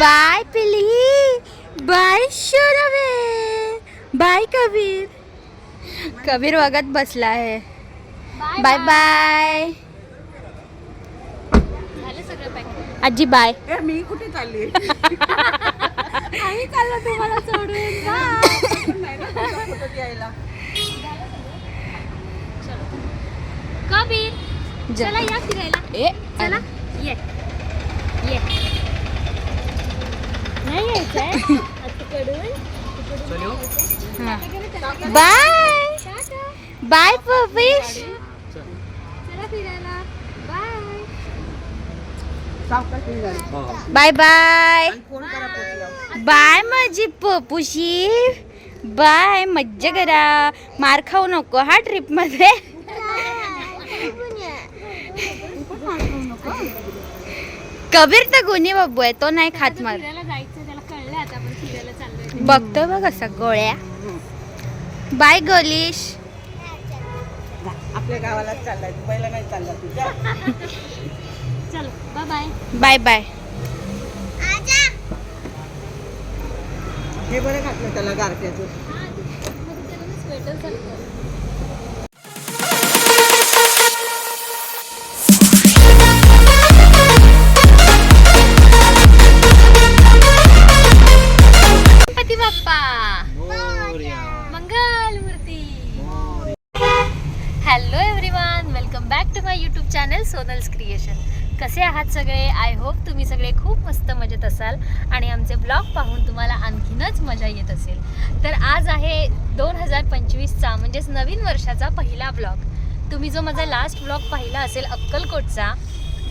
Bye पिली bye शोरवे bye Kabir. Kabir वगत बसला आहे. बाय बाय आजी बाय. ए, मी कुठे चालली? चाललो तुम्हाला सोडून. कबीर. चला या फिरायला. ए चला. ये. ये नाही यायचंय. तिकडून बाय. बाय पपिश चला. फिरायला. बाय बाय बाय आणि फोन करा पोचल्यावर बाय माझी पपुशी बाय मज्जा करा. मार खाऊ नको हा ट्रिपमध्ये. कबीर तर गुन्हे बाबू आहे तो नाही खात मार फिरायला जायचं त्याला कळलं आता आपण फिरायला चाललोय बघतोय बघ असा गोळ्या बाय गोलिश आपल्या गावालाच चाललाय दुबईला नाही चालला तुझ्या चलो बाय बाय बाय बाय हे बरं घातलं त्याला गारट्याचं स्वेटर चालतं कसे आहात सगळे? आय होप तुम्ही सगळे खूप मस्त मजेत असाल आणि आमचे ब्लॉग पाहून तुम्हाला आणखीनच मजा येत असेल. तर आज आहे दोन हजार पंचवीसचा म्हणजेच नवीन वर्षाचा पहिला ब्लॉग तुम्ही जो माझा लास्ट ब्लॉग पाहिला असेल अक्कलकोटचा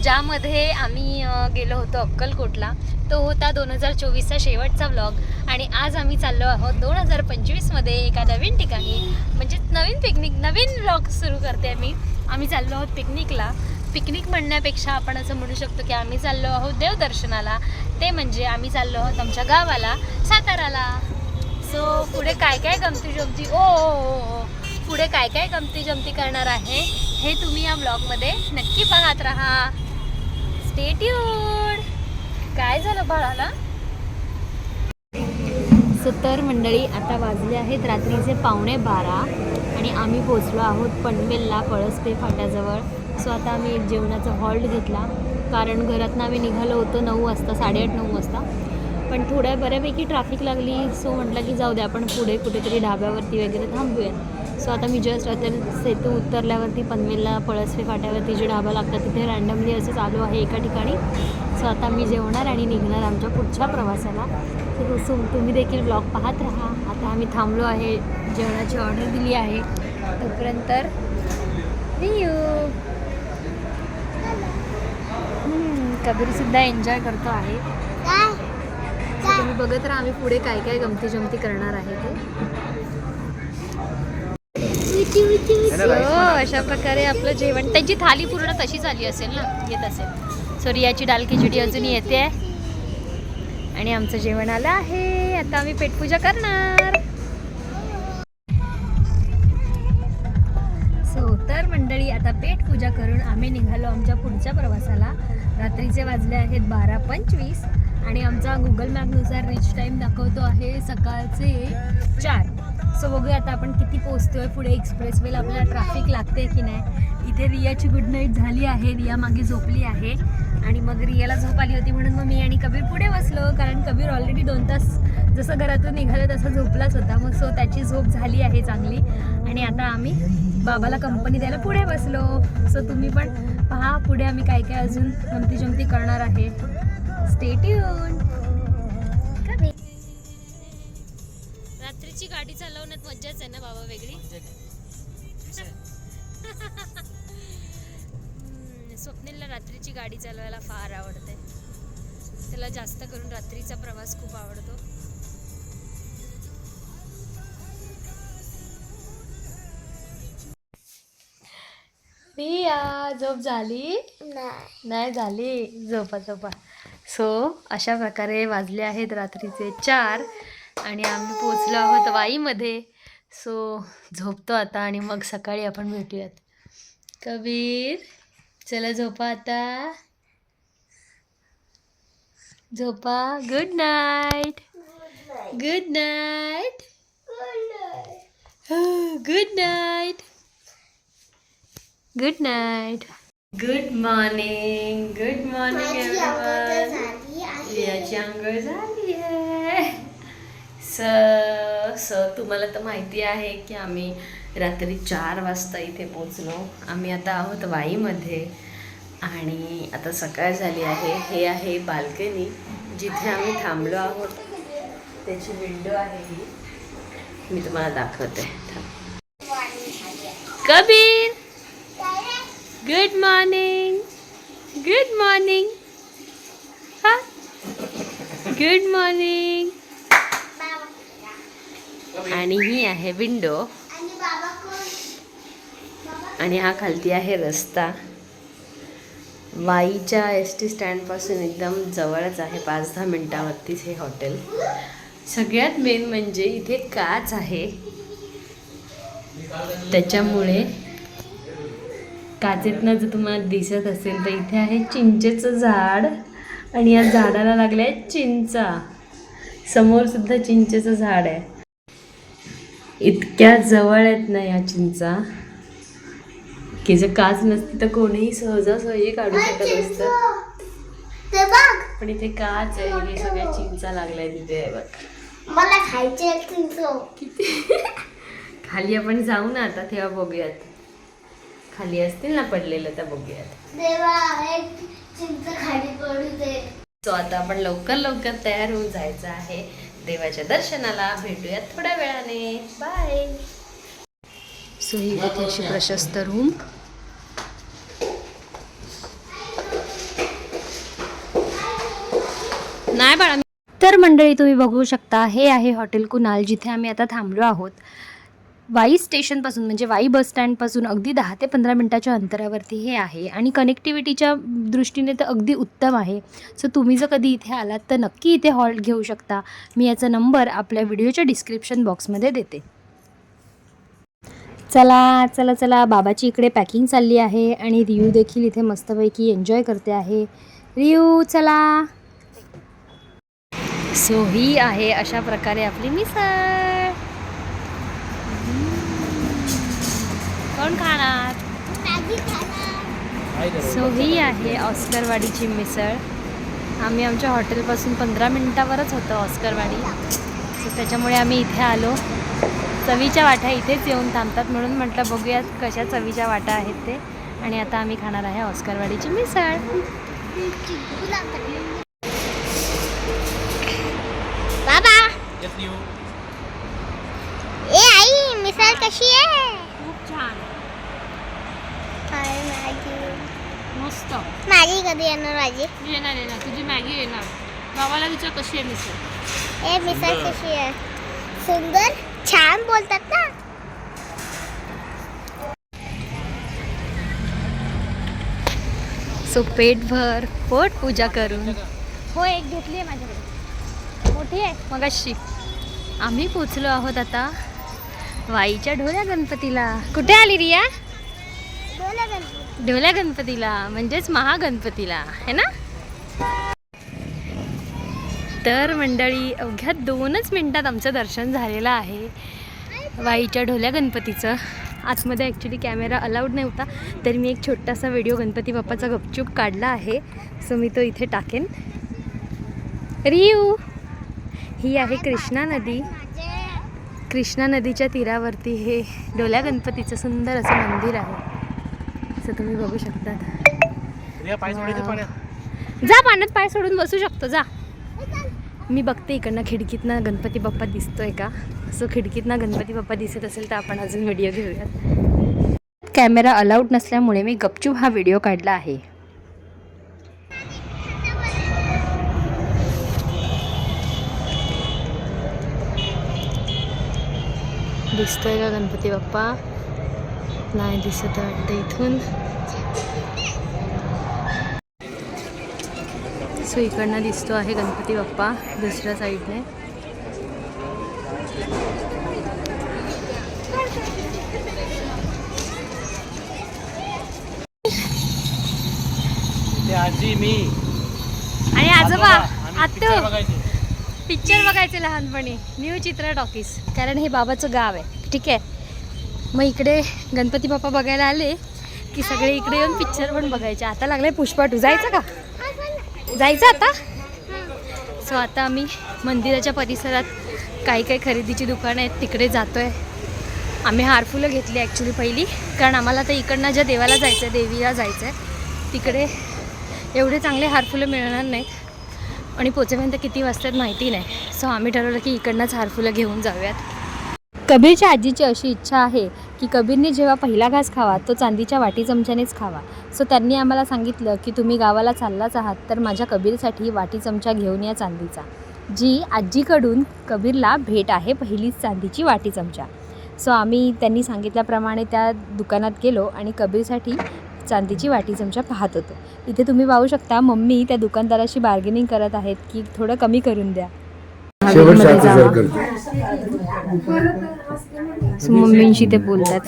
ज्यामध्ये आम्ही गेलो होतो अक्कलकोटला तो होता दोन हजार चोवीसचा शेवटचा ब्लॉग आणि आज आम्ही चाललो आहोत दोन हजार पंचवीसमध्ये एका नवीन ठिकाणी म्हणजे नवीन पिकनिक नवीन ब्लॉग सुरू करते मी आम्ही चाललो आहोत पिकनिकला पिकनिक म्हणण्यापेक्षा आपण असं म्हणू शकतो की आम्ही चाललो आहोत देवदर्शनाला. ते म्हणजे आम्ही चाललो आहोत आमच्या गावाला साताराला. सो पुढे काय काय गमती जमती? ओ ओ, पुढे काय काय गमती जमती करणार आहे हे तुम्ही या ब्लॉगमध्ये नक्की पाहत राहा. स्टेट्यूड काय झालं बाळाला? तर मंडळी आता वाजले आहेत रात्रीचे पावणे बारा आणि आम्ही पोचलो आहोत पनवेलला पळसपे फाट्याजवळ. सो आता आम्ही एक जेवणाचा हॉल्ट घेतला. कारण घरातनं आम्ही निघालो होतो नऊ वाजता साडेआठ नऊ वाजता. पण थोड्या बऱ्यापैकी ट्रॅफिक लागली सो म्हटलं की जाऊ दे आपण पुढे कुठेतरी ढाब्यावरती वगैरे थांबूया. सो आता मी जस्ट आता सेतू उतरल्यावरती पनवेलला पळसवे फाट्यावरती जे ढाबा लागतात तिथे रँडमली असं चालू आहे एका ठिकाणी. सो आता मी जेवणार आणि निघणार आमच्या पुढच्या प्रवासाला. तर सो तुम्ही देखील ब्लॉग पाहत राहा. आता आम्ही थांबलो आहे जेवणाची ऑर्डर दिली आहे. तोपर्यंत रियू कबीरसुद्धा एन्जॉय करतो आहे. तुम्ही बघत राहा आम्ही पुढे काय काय गमती जमती करणार आहे ते. हो अशा प्रकारे आपलं जेवण. त्यांची थाली पूर्ण तशीच आली असेल ना? येत असेल. सो रियाची डाल खिचडी अजून येते. आणि आमचं जेवण आलं आहे. आता आम्ही पेटपूजा करणार. आता पेट पूजा करून आम्ही निघालो आमच्या पुढच्या प्रवासाला. रात्रीचे वाजले आहेत बारा पंचवीस आणि आमचा गुगल मॅपनुसार रिच टाईम दाखवतो आहे सकाळचे चार. सो बघूया आता आपण किती पोहोचतोय पुढे एक्सप्रेसवेला आपल्याला ट्रॅफिक लागते की नाही. इथे रियाची गुड नाईट झाली आहे. रिया मागे झोपली आहे. आणि मग रियाला झोप आली होती म्हणून मग मी आणि कबीर पुढे बसलो. कारण कबीर ऑलरेडी दोन तास जसं घरातून निघालं तसं झोपलाच होता. मग सो त्याची झोप झाली आहे चांगली. आणि आता आम्ही बाबाला कंपनी द्यायला पुढे बसलो. सो तुम्ही पण पहा पुढे आम्ही काय काय अजून गमती जमती करणार आहे. स्टेट्यून रात्रीची गाडी चालवण्यात मज्जाच आहे ना बाबा वेगळी? स्वप्नीलला रात्रीची गाडी चालवायला फार आवडते त्याला जास्त करून रात्रीचा प्रवास खूप आवडतो. रिया झोप झाली? नाही. झाली? झोपा झोपा. सो अशा प्रकारे वाजले आहेत रात्रीचे चार आणि आम्ही पोचलो आहोत वाईमध्ये. सो झोपतो आता आणि मग सकाळी आपण भेटूयात. कबीर चला झोपा आता. झोपा. Good night good night good night good night good morning good morning याची आंघोळ झाली आहे. स स तुम्हाला तर माहिती आहे की आम्ही रात्री चार वाजता इथे पोचलो आम्ही आता आहोत वाईमध्ये. आणि आता सकाळ झाली आहे. हे आहे बाल्कनी जिथे आम्ही थांबलो आहोत. त्याची विंडो आहे ही. मी तुम्हाला दाखवते. थांब. Kabir! Good morning good morning हा गुड मॉर्निंग आणि ही आहे विंडो आणि हा खालती आहे रस्ता. वाईच्या एस टी स्टँडपासून एकदम जवळच आहे. पाच दहा मिनटावरतीच हे हॉटेल सगळ्यात मेन म्हणजे इथे काच आहे. त्याच्यामुळे काचेतनं जर तुम्हाला दिसत असेल तर इथे आहे चिंचेचं झाड आणि या झाडाला लागल्या आहेत चिंचा. समोर सुद्धा चिंचेचं झाड आहे. इतक्या जवळ आहेत ना या चिंचा. की जर काच नसती तर कोणीही सहजासहजी काढू शकत असतं. पण इथे काच आहे हे सगळ्या चिंचा लागल्या तिथे बघ. मला खायचे खाली आपण जाऊ ना आता तेव्हा बघूयात. खाली असतील ना पडलेलं तर बघूयात. देवा एक चिंच खाली पडू दे. सो आता आपण लवकर लवकर तयार होऊन जायचं आहे. देवाच्या दर्शनाला भेटूयात थोड्या वेळाने. बाय सो ही इथे अशी प्रशस्त रूम नाही बाळा. तर मंडळी तुम्ही बघू शकता हे आहे हॉटेल कुणाल जिथे आम्ही आता थांबलो आहोत. वाई स्टेशनपासून म्हणजे वाई बस स्टँडपासून अगदी दहा ते पंधरा मिनटाच्या अंतरावरती हे आहे आणि कनेक्टिव्हिटीच्या दृष्टीने तर अगदी उत्तम आहे. सो तुम्ही जर कधी इथे आलात तर नक्की इथे हॉल्ट घेऊ शकता. मी याचा नंबर आपल्या व्हिडिओच्या डिस्क्रिप्शन बॉक्समध्ये देते. चला चला चला बाबाची इकडे पॅकिंग चालली आहे आणि रियू देखील इथे मस्तपैकी एन्जॉय करते आहे. रियू चला. सो ही आहे अशा प्रकारे आपली मिसळ. कोण खाणार? सो ही आहे ऑस्करवाडीची मिसळ. आम्ही आमच्या हॉटेलपासून पंधरा मिनिटावरच होतो ऑस्करवाडी. सो त्याच्यामुळे आम्ही इथे आलो. चवीच्या वाट्या इथेच येऊन थांबतात म्हणून म्हटलं बघूयात कशा चवीच्या वाट्या आहेत ते. आणि आता आम्ही खाणार आहे ऑस्करवाडीची मिसळ. बाबा. ए आई मिसळ कशी आहे? छान. काय मॅगी. मस्त. मॅगी कधी येणार माझी येणार येणार. तुझी मॅगी येणार. बाबाला विचार कशी आहे मिसळ? ए मिसळ कशी आहे? सुंदर? छान बोलतात ना. सो पेटभर पोट पूजा करून. हो एक घेतली आहे माझ्याकडे. मोठी आहे. मगाशी. आम्ही पोचलो आहोत आता. वाईच्या ढोल्या गणपतीला. कुठे आली रिया? ढोल्या गणपतीला म्हणजेच महागणपतीला है ना? तर मंडळी अवघ्या दोनच मिनिटात आमचं दर्शन झालेलं आहे. वाईच्या ढोल्या गणपतीचं. आतमध्ये ॲक्च्युली कॅमेरा अलाउड नव्हता तर मी एक छोटासा व्हिडिओ गणपती बाप्पाचा गपचूप काढला आहे. सो मी तो इथे टाकेन. रियू ही आहे कृष्णा नदी. कृष्णा नदीच्या तीरावरती हे डोल्या गणपतीचं सुंदर असं मंदिर आहे. असं तुम्ही बघू पाण्यात. जा पाण्यात पाय सोडून बसू शकतो जा. मी बघते इकडनं खिडकीतनं गणपती बाप्पा दिसतोय का? सो खिडकीतनं गणपती बाप्पा दिसत असेल तर आपण अजून व्हिडिओ घेऊयात. कॅमेरा अलाउड नसल्यामुळे मी गपचूप हा व्हिडिओ काढला आहे. दिसतोय का गणपती बाप्पा? नाही दिसत वाटतं इथून. सो इकडनं दिसतो आहे गणपती बाप्पा दुसऱ्या साईडने. आजी मी. आणि आजोबा आत्तो. पिक्चर बघायचे लहानपणी. न्यू चित्र टॉकीज. कारण हे बाबाचं गाव आहे. ठीक आहे? मग इकडे गणपती बाप्पा बघायला आले की सगळे इकडे येऊन पिक्चर पण बघायचे. आता लागलाय पुष्पा टू. जायचं का? जायचं आता? सो आता आम्ही मंदिराच्या परिसरात काही काही खरेदीची दुकानं आहेत. तिकडे जातो आहे आम्ही हारफुलं घेतली ॲक्च्युली पहिली. कारण आम्हाला तर इकडनं ज्या देवाला जायचं आहे देवीला जायचं आहे तिकडे एवढे चांगले हारफुलं मिळणार नाहीत. आणि पोचेपर्यंत किती वाजतात माहिती नाही. सो आम्ही ठरवलं की इकडनंच हारफुलं घेऊन जाऊयात. कबीरच्या आजीची अशी इच्छा आहे की कबीरने जेव्हा पहिला घास खावा तो चांदीच्या वाटी चमच्यानेच खावा. सो त्यांनी आम्हाला सांगितलं की तुम्ही गावाला चाललाच आहात तर माझ्या कबीरसाठी वाटी चमचा घेऊन या चांदीचा. जी आजीकडून कबीरला भेट आहे पहिलीच चांदीची वाटी चमचा. सो आम्ही त्यांनी सांगितल्याप्रमाणे त्या दुकानात गेलो आणि कबीरसाठी चांदीची वाटी चमचा पाहत होतो. इथे तुम्ही पाहू शकता मम्मी त्या दुकानदाराशी बार्गेनिंग करत आहेत की थोडं कमी करून द्या. मम्मींशी ते बोलतात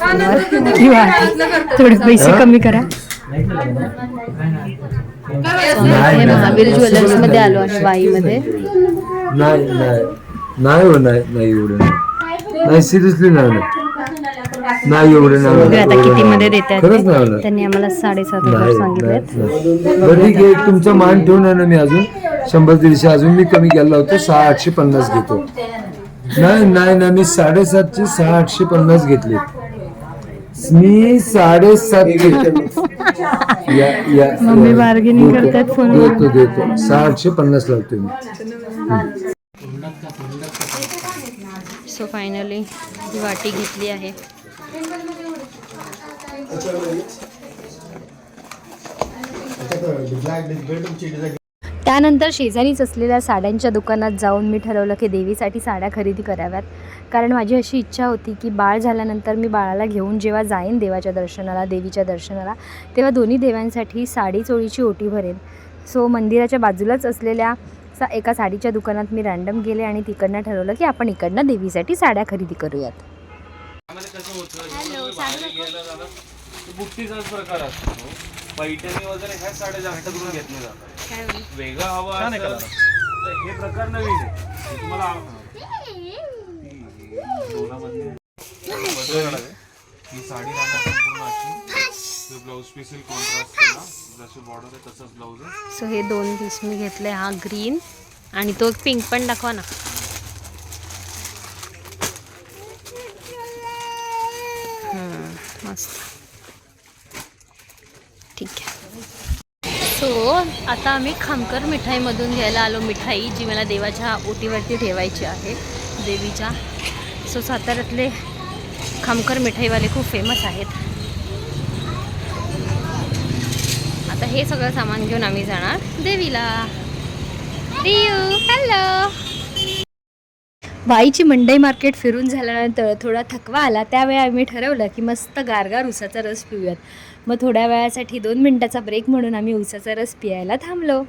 किंवा थोडे पैसे कमी करा. महावीर. ज्वेलर्समध्ये आलो आहे वाईमध्ये नाही नाही. नाही हो नाही सिरियसली नाही. नाही एवढं नाही बघूया होणार. आता किती मध्ये देत खरंच नाही आहेत होणार. त्यांनी आम्हाला साडेसात हजार नाही सांगितलेत नाही, नाही. बरं ठीक आहे तुमचा मान ठेवून आहे ना मी अजून शंभर दीडशे अजून मी कमी केला होतो सहा आठशे पन्नास घेतो नाही नाही नाही मी साडेसातशे सहा आठशे पन्नास घेतले मी साडेसातशे या या मम्मी या. bargaining देतो, करतात फोनवर. देतो देतो सहा आठशे पन्नास लावतो मी सो फायनली ही वाटी घेतली आहे त्यानंतर शेजारीच असलेल्या साड्यांच्या दुकानात जाऊन मी ठरवलं की देवीसाठी साड्या खरेदी कराव्यात. कारण माझी अशी इच्छा होती की बाळ झाल्यानंतर मी बाळाला घेऊन जेव्हा जाईन देवाच्या दर्शनाला देवीच्या दर्शनाला तेव्हा दोन्ही देवांसाठी साडी चोळीची ओटी भरेन. सो मंदिराच्या बाजूलाच असलेल्या सा एका साडीच्या दुकानात मी रँडम गेले आणि तिकडनं ठरवलं की आपण इकडनं देवीसाठी साड्या खरेदी करूयात. बुट्टीचाच प्रकार असतो पैठणी वगैरे ह्या साड्या घेतल्या जातात वेगळा हवा असेल तर हे प्रकार नवीन आहे. हे तुम्हाला आवडणार. ही साडी राहणार संपूर्ण अशी ब्लाऊज पीस कॉन्ट्रास्ट केला जशी बॉर्डर आहे तसंच ब्लाऊज आहे. सो हे दोन पीस मी घेतले हा ग्रीन आणि तो पिंक पण दाखवा ना. मस्त. ठीक आहे. सो आता आम्ही खामकर मिठाईमधून घ्यायला आलो मिठाई जी मला देवाच्या ओटीवरती ठेवायची आहे देवीच्या. सो साताऱ्यातले खामकर मिठाईवाले खूप फेमस आहेत. आता हे सगळं सामान घेऊन आम्ही जाणार देवीला. रियू हॅलो वाईची मंडई मार्केट फिरून झाल्यानंतर थोडा थकवा आला त्यावेळी आम्ही ठरवलं की मस्त गारगार उसाचा रस पिऊयात. मग थोड्या वेळासाठी दोन मिनटाचा ब्रेक म्हणून आम्ही उसाचा रस पियायला थांबलो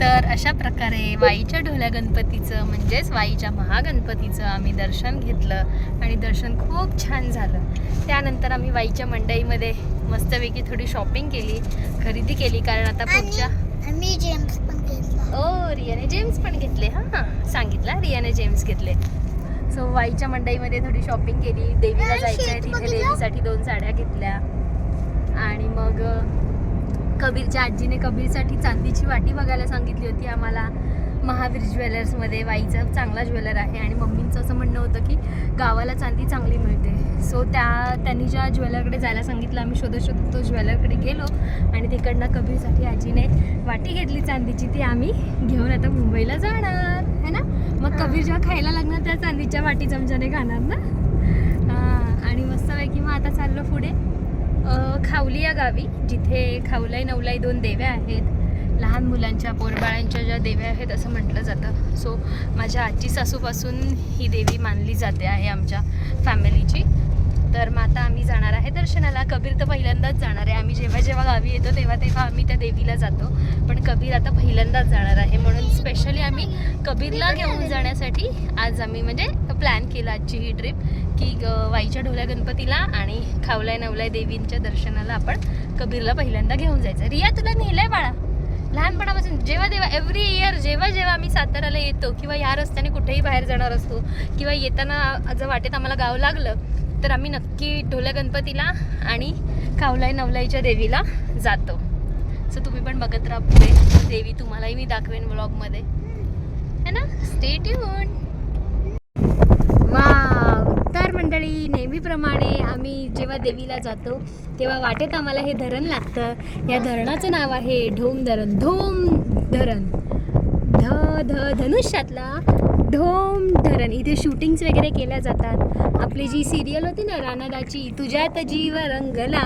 तर अशा प्रकारे वाईच्या ढोल्या गणपतीचं म्हणजेच वाईच्या महागणपतीचं आम्ही दर्शन घेतलं आणि दर्शन खूप छान झालं. त्यानंतर आम्ही वाईच्या मंडईमध्ये मस्तपैकी थोडी शॉपिंग केली खरेदी केली कारण आता पुढच्या आम्ही जेम्स पण घेतला. ओ रियाने जेम्स पण घेतले हां. सांगितलं रियाने जेम्स घेतले. सो वाईच्या मंडईमध्ये थोडी शॉपिंग केली देवीला जायचं आहे तिथे देवीसाठी दोन साड्या घेतल्या. आणि मग कबीरच्या आजीने कबीरसाठी चांदीची वाटी बघायला सांगितली होती आम्हाला. महावीर ज्वेलर्समध्ये वाईचा चांगला ज्वेलर आहे आणि मम्मींचं असं म्हणणं होतं की गावाला चांदी चांगली मिळते. सो त्या त्यांनी ज्या ज्वेलरकडे जायला सांगितलं आम्ही शोधत शोधत तो ज्वेलरकडे गेलो आणि तिकडनं कबीरसाठी आजीने वाटी घेतली चांदीची. ती आम्ही घेऊन आता मुंबईला जाणार है ना? मग कबीर जेव्हा खायला लागणार त्या चांदीच्या वाटी चमच्याने खाणार ना? हां आणि मस्तपैकी मग आता चाललो पुढे. खावली या गावी जिथे खावलाई नवलाई दोन देव्या आहेत. लहान मुलांच्या पोरबाळांच्या ज्या देव्या आहेत असं म्हटलं जातं. सो माझ्या आजी सासूपासून ही देवी मानली जाते आहे आमच्या फॅमिलीची तर मग आता आम्ही जाणार आहे दर्शनाला. कबीर तर पहिल्यांदाच जाणार आहे. आम्ही जेव्हा जेव्हा गावी येतो तेव्हा तेव्हा आम्ही त्या देवीला जातो. पण कबीर आता पहिल्यांदाच जाणार आहे. म्हणून स्पेशली आम्ही कबीरला घेऊन जाण्यासाठी आज आम्ही म्हणजे प्लॅन केला आजची ही ट्रिप की ग- वाईच्या ढोल्या गणपतीला आणि खावलाय नवलाय देवींच्या दर्शनाला आपण कबीरला पहिल्यांदा घेऊन जायचं. रिया तुला नेलं आहे बाळा? लहानपणापासून जेव्हा जेव्हा एव्हरी इयर जेव्हा जेव्हा आम्ही साताऱ्याला येतो किंवा या रस्त्याने कुठेही बाहेर जाणार असतो किंवा येताना जर वाटेत आम्हाला गाव लागलं तर आम्ही नक्की ढोल्या गणपतीला आणि खावलाय नवलाईच्या देवीला जातो. सो तुम्ही पण बघत राहा पुढे. देवी तुम्हालाही मी दाखवेन ब्लॉगमध्ये है ना? स्टे ट्यून वा मंडळी नेहमीप्रमाणे आम्ही जेव्हा देवीला जातो तेव्हा वाटेत आम्हाला हे धरण लागतं. या धरणाचं नाव आहे ढोम धरण. धोम धरण. ध ध धनुष्यातला ढोम धरण. इथे शूटिंग्स वगैरे केल्या जातात. आपली जी सिरियल होती ना रानादाची तुझ्यात जीव रंगला.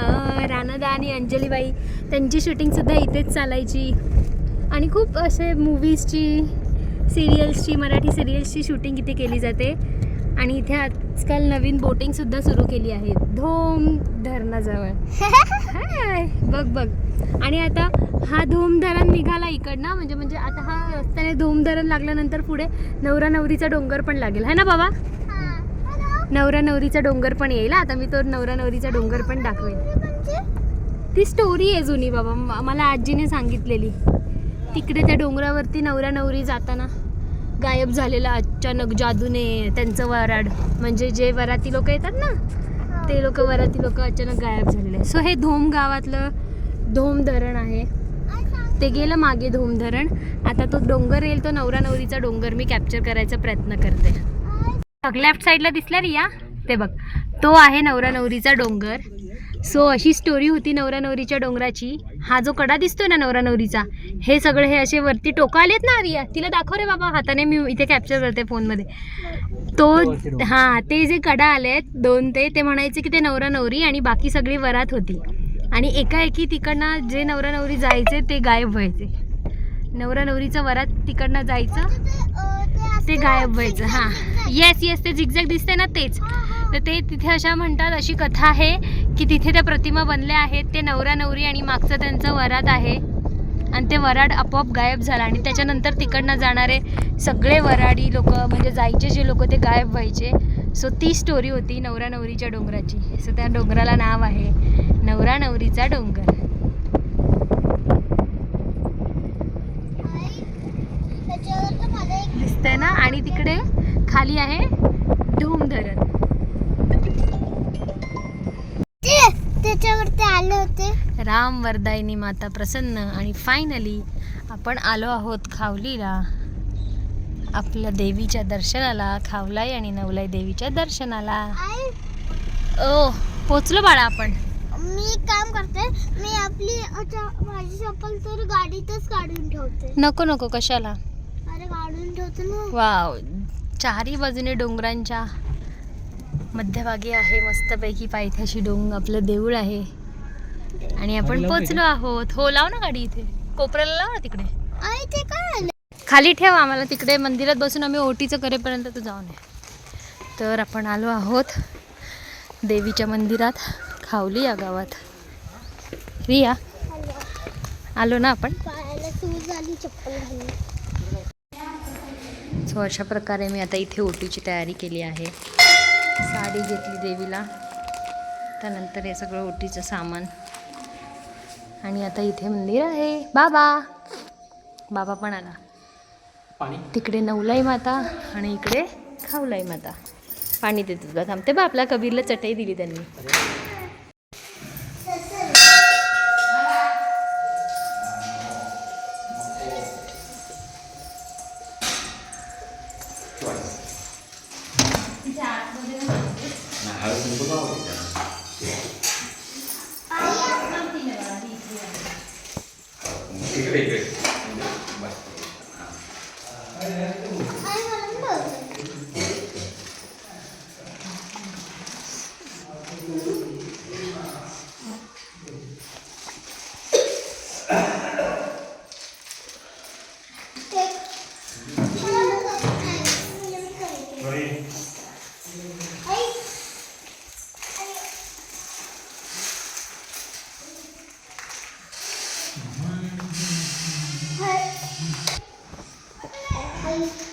रानादा आणि अंजलीबाई त्यांची शूटिंगसुद्धा इथेच चालायची. आणि खूप असे मूवीजची सिरियल्सची मराठी सिरियल्सची शूटिंग इथे केली जाते. आणि इथे आजकाल नवीन बोटिंगसुद्धा सुरू केली आहे. धोम धरणाजवळ. हाय, बघ बघ. आणि आता हा धोम धरण निघाला इकडनं. म्हणजे म्हणजे आता हा रस्त्याने धोम धरण लागल्यानंतर पुढे नवरा नवरीचा डोंगर पण लागेल. है ना बाबा? नवरा नवरीचा डोंगर पण येईल. आता मी तो नवरा नवरीचा डोंगर पण दाखवेन ती स्टोरी आहे जुनी बाबा. मला आजीने सांगितलेली. तिकडे त्या डोंगरावरती नवरा नवरी जाताना गायब झालेला अचानक जादूने त्यांचं वराड. म्हणजे जे वराती लोक येतात ना ते लोक वराती लोक अचानक गायब झालेले सो हे धोम गावातलं धोम धरण आहे. ते गेलं मागे धोम धरण. आता तो डोंगर येईल तो नवरा नवरीचा डोंगर मी कॅप्चर करायचा प्रयत्न करते. लेफ्ट साईडला दिसला रिया? ते बघ. तो आहे नवरा नवरीचा डोंगर. सो अशी स्टोरी होती नवरा नवरीच्या डोंगराची. हा जो कडा दिसतोय ना नवरा नवरीचा हे सगळे हे असे वरती टोका आलेत ना रिया तिला दाखव रे बाबा हाताने मी इथे कॅप्चर करते फोनमध्ये. तो हां ते जे कडा आलेत दोन ते ते म्हणायचे की ते नवरा नवरी आणि बाकी सगळी वरात होती. आणि एकाएकी तिकडनं जे नवरा नवरी जायचे ते गायब व्हायचे. नवरा नवरीचं वरात तिकडनं जायचं ते गायब व्हायचं हां. येस येस ते झिकझॅक दिसते ना तेच. तर ते तिथे अशा म्हणतात अशी कथा आहे की तिथे त्या प्रतिमा बनल्या आहेत ते नवरा नवरी आणि मागचं त्यांचं वरात आहे. आणि ते वराड आपोआप गायब झाला आणि त्याच्यानंतर तिकडनं जाणारे सगळे वराडी लोक म्हणजे जायचे जे लोक ते गायब व्हायचे. सो ती स्टोरी होती नवरा नवरीच्या डोंगराची. सो त्या डोंगराला नाव आहे नवरा नवरीचा डोंगर. दिसतंय ना? आणि तिकडे खाली आहे धूम धरण ते ते आले होते. राम वरदायिनी माता प्रसन्न आणि फायनली आपण आलो आहोत खावलीला. आपल्या देवीच्या दर्शनाला खावलाई आणि नवलाई देवीच्या दर्शनाला. ओ पोचलो बाळा आपण. मी एक काम करते मी आपली अच्छा माझी चप्पल तर गाडीतच काढून ठेवते. नको नको कशाला? अरे काढून ठेवते ना. वाव चारही बाजूने डोंगरांच्या मध्यभागी आहे मस्तपैकी पायथ्याशी डोंग आपलं देऊळ आहे. आणि आपण पोचलो आहोत. हो लाव ना गाडी इथे. कोपऱ्याला लाव ना तिकडे. आई ते काय आलं? खाली ठेव आम्हाला तिकडे. मंदिरात बसून आम्ही ओटीचं करेपर्यंत तू जाऊन ये तर आपण आलो आहोत देवीच्या मंदिरात खावली या गावात. रिया आलो ना आपण? पायाला सूज झाली चप्पल घालून. सो अशा प्रकारे मी आता इथे ओटीची तयारी केली आहे. साडी घेतली देवीला. त्यानंतर हे सगळं ओटीचं सामान. आणि आता इथे मंदिर आहे. बाबा. बाबा पण आला. तिकडे नवलाई माता आणि इकडे खावलाई माता. पाणी देतात बघ. थांबते बा आपल्या कबीरला चटई दिली त्यांनी. आई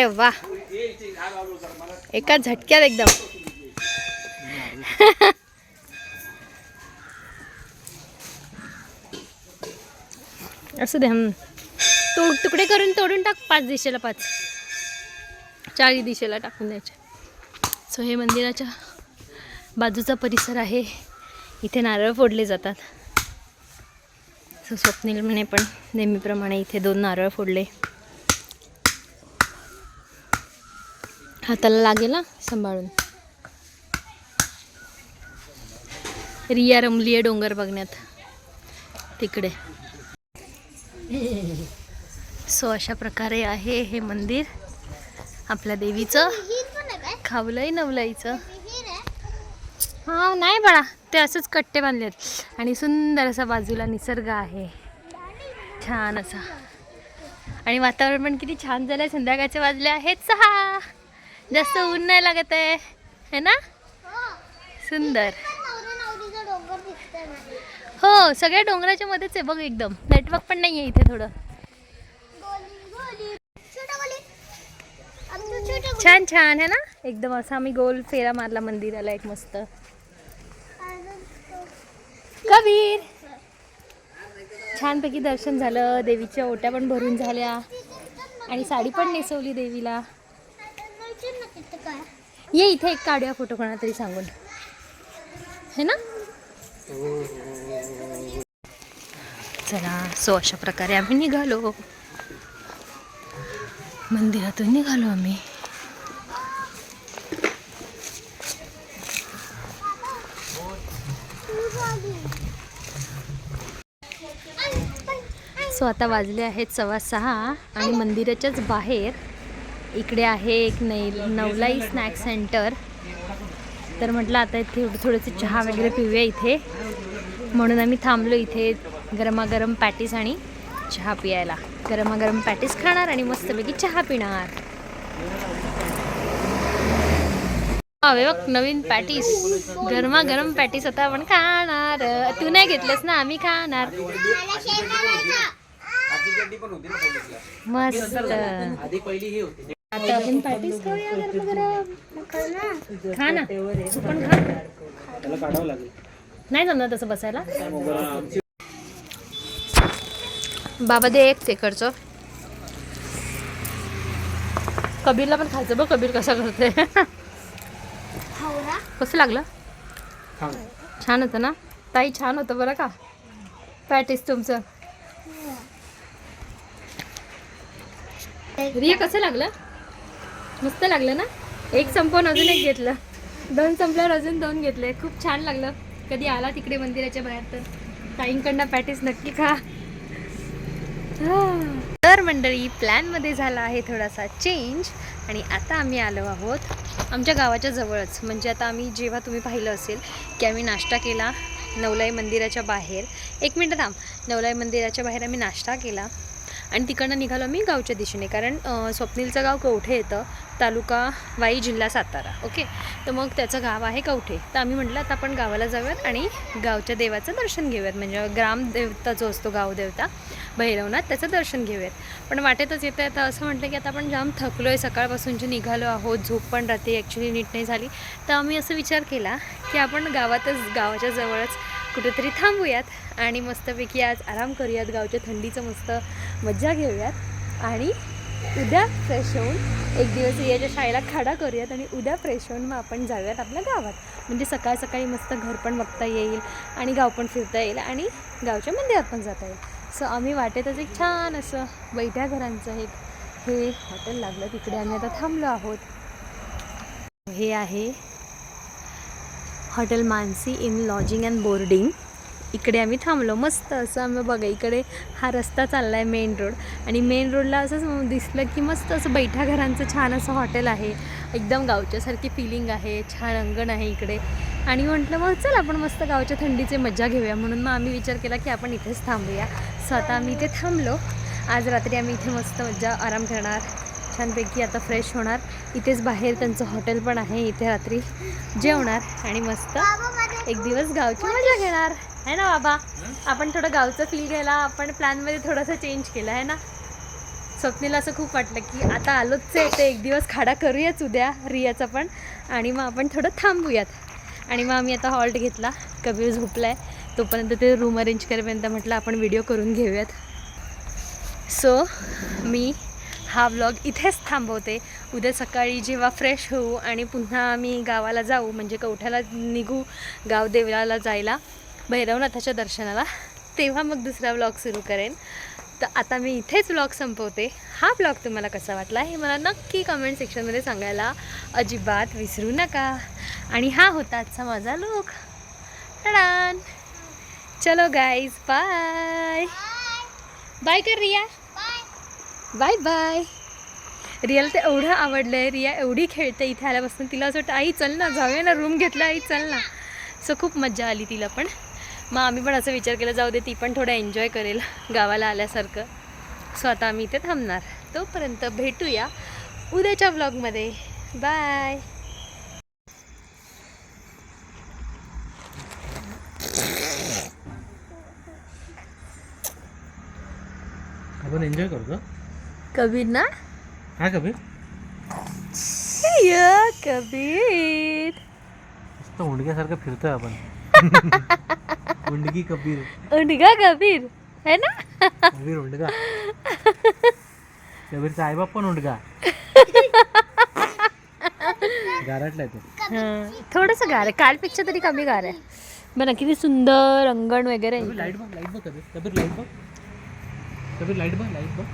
अरे वा. एका झटक्यात एकदम. असू दे तोड तुकडे करून तोडून टाक पाच दिशेला पाच. चारी दिशेला टाकून द्यायचे. सो हे मंदिराच्या बाजूचा परिसर आहे. इथे नारळ फोडले जातात. सो स्वप्नील म्हणे पण नेहमीप्रमाणे इथे दोन नारळ फोडले. हाताला लागेल ना सांभाळून. रिया रमली आहे डोंगर बघण्यात. तिकडे. सो अशा प्रकारे आहे हे मंदिर. आपल्या देवीचं. खावलंय नवलाईचं. हा नाही बाळा ते असंच कट्टे बांधलेत. आणि सुंदर असा बाजूला निसर्ग आहे. छान असा. आणि वातावरण पण किती छान झालंय. संध्याकाळचे वाजले आहेत सहा. जास्त ऊन नाही लागत आहे. है ना? सुंदर. हो सगळ्या डोंगराच्या मध्येच आहे बघ एकदम. नेटवर्क पण नाही आहे इथे थोडं. छान छान है ना? एकदम असा आम्ही गोल फेरा मारला मंदिराला एक मस्त. कबीर! छानपैकी दर्शन झालं. देवीच्या ओट्या पण भरून झाल्या. आणि साडी पण नेसवली देवीला. ये इथे एक काढूया फोटो कोणा तरी सांगून. है ना? चला सो अशा प्रकारे आम्ही निघालो. मंदिरातून निघालो आम्ही. सो आता वाजले आहेत सव्वा सहा आणि मंदिराच्याच बाहेर इकडे आहे एक नै नवलाई स्नॅक सेंटर तर म्हटलं आता इथे थोडंसं चहा वगैरे पिऊया इथे. म्हणून आम्ही थांबलो इथे गरमागरम पॅटीस आणि चहा पियायला. गरमागरम पॅटीस खाणार आणि मस्तपैकी चहा पिणार. हवे बघ नवीन पॅटीस गरमागरम पॅटीस आता आपण खाणार. तू नाही घेतलंस ना आम्ही खाणार. मस्त. आता आपण पॅटीस खाऊया गरमागरम खा ना. तू पण खा. नाही जमणार तसं बसायला. बाबा दे एक तेकडचं. कबीरला पण खायचं बघ कबीर कसा करते कसं लागलं? छान होतं ना? ताई छान होतं बरं का? पॅटीस तुमचं. रिया कसं लागलं? मस्त लागलं ना? एक संपवून अजून एक घेतलं. दोन संपल्यावर अजून दोन घेतले. खूप छान लागलं. कधी आला तिकडे मंदिराच्या बाहेर तर? ताईंकडनं पॅटीस नक्की खा. तर मंडळी प्लॅनमध्ये झाला आहे थोडासा चेंज आणि आता आम्ही आलो आहोत आमच्या गावाच्या जवळच. म्हणजे आता आम्ही जेव्हा तुम्ही पाहिलं असेल की आम्ही नाश्ता केला नवलाई मंदिराच्या बाहेर. एक मिनटं थांब. नवलाई मंदिराच्या बाहेर आम्ही नाश्ता केला आणि तिकडनं निघालो आम्ही गावच्या दिशेने. कारण स्वप्नीलचं गाव कवठे येतं? तालुका वाई जिल्हा सातारा ओके? तर मग त्याचं गाव आहे कवठे. तर आम्ही म्हटलं आता आपण गावाला जाऊयात आणि गावच्या देवाचं दर्शन घेऊयात. म्हणजे ग्रामदेवता जो असतो गावदेवता भैरवनाथ त्याचं दर्शन घेऊयात. पण वाटेतच येतं आता असं म्हटलं की आता आपण जाम थकलो आहे सकाळपासूनचे निघालो आहोत झोप पण राहते ॲक्च्युली नीट नाही झाली. तर आम्ही असं विचार केला की आपण गावातच गावाच्या जवळच कुठेतरी थांबूयात आणि मस्तपैकी आज आराम करूयात गावच्या थंडीचं मस्त मज्जा घेऊयात आणि उद्या फ्रेश होऊन एक दिवस याच्या शाळेला खाडा करूयात आणि उद्या फ्रेश होऊन मग आपण जाऊयात आपल्या गावात. म्हणजे सकाळ सकाळी मस्त घर पण बघता येईल आणि गाव पण फिरता येईल आणि गावच्या मंदिरात पण जाता येईल. सो आम्ही वाटेतच एक छान असं बैठ्या घरांचं एक हे हॉटेल लागलं. तिकडे आम्ही आता थांबलो आहोत. हे आहे hotel Mansi inn lodging and boarding इकडे आम्ही थांबलो. मस्त असं आम्ही बघा इकडे हा रस्ता चालला आहे मेन रोड. आणि मेन रोडला असंच दिसलं की मस्त असं बैठा घरांचं छान असं हॉटेल आहे. एकदम गावच्यासारखी फिलिंग आहे छान अंगण आहे इकडे. आणि म्हटलं मग चल आपण मस्त गावच्या थंडीचे मजा घेऊया. म्हणून मग आम्ही विचार केला की आपण इथेच थांबूया. सो आता आम्ही इथे थांबलो. आज रात्री आम्ही इथे मस्त मज्जा आराम करणार. छानपैकी आता फ्रेश होणार. इथेच बाहेर त्यांचं हॉटेल पण आहे. इथे रात्री जेवणार आणि मस्त एक दिवस गावची मजा घेणार. आहे ना बाबा? आपण थोडं गावचं फील घ्यायला आपण प्लॅनमध्ये थोडंसं चेंज केलं आहे ना? स्वप्नीला असं खूप वाटलं की आता आलोच आहे ते एक दिवस खाडा करूयाच उद्या रियाचा पण. आणि मग आपण थोडं थांबूयात. आणि मग आम्ही आता हॉल्ट घेतला. कबीर झोपला आहे तोपर्यंत ते रूम अरेंज करेपर्यंत म्हटलं आपण व्हिडिओ करून घेऊयात. सो मी हा व्लॉग इथेच थांबवते. उद्या सकाळी जेव्हा फ्रेश होऊ आणि पुन्हा आम्ही गावाला जाऊ म्हणजे कवठ्याला निघू गावदेवाला जायला भैरवनाथाच्या दर्शनाला तेव्हा मग दुसरा ब्लॉग सुरू करेन. तर आता मी इथेच ब्लॉग संपवते. हा ब्लॉग तुम्हाला कसा वाटला हे मला नक्की कमेंट सेक्शनमध्ये सांगायला अजिबात विसरू नका. आणि हा होता आजचा माझा लुक टडान चलो गाईज बाय बाय कर रिया. बाय बाय रियाला ते एवढं आवडलं आहे रिया एवढी खेळते इथे आल्यापासून. तिला असं वाटतं आई चल ना जाऊया ना रूम घेतला आई चल ना. सो खूप मज्जा आली तिला पण. मग आम्ही पण असं विचार केला जाऊ दे ती पण थोडं एन्जॉय करेल गावाला आल्यासारखं. सो आता आम्ही इथे थांबणार. तोपर्यंत भेटूया उद्याच्या ब्लॉगमध्ये बाय आपण एन्जॉय करतो. कबीर ना? हा कबीर. या कबीर. उंडक्यासारखं फिरतोय आपण. उंडकी कबीर. उंडगा कबीर है ना? कबीर उंडगा. कबीरचा आईबाप पण उंडगा. गारटलाय तो. थोडंसं गार आहे. कालपेक्षा तरी कमी गार आहे. बघा किती सुंदर अंगण वगैरे आहे. कबीर लाइट बघ लाइट बघ कबीर. कबीर लाइट बघ. कबीर लाइट बघ लाइट बघ.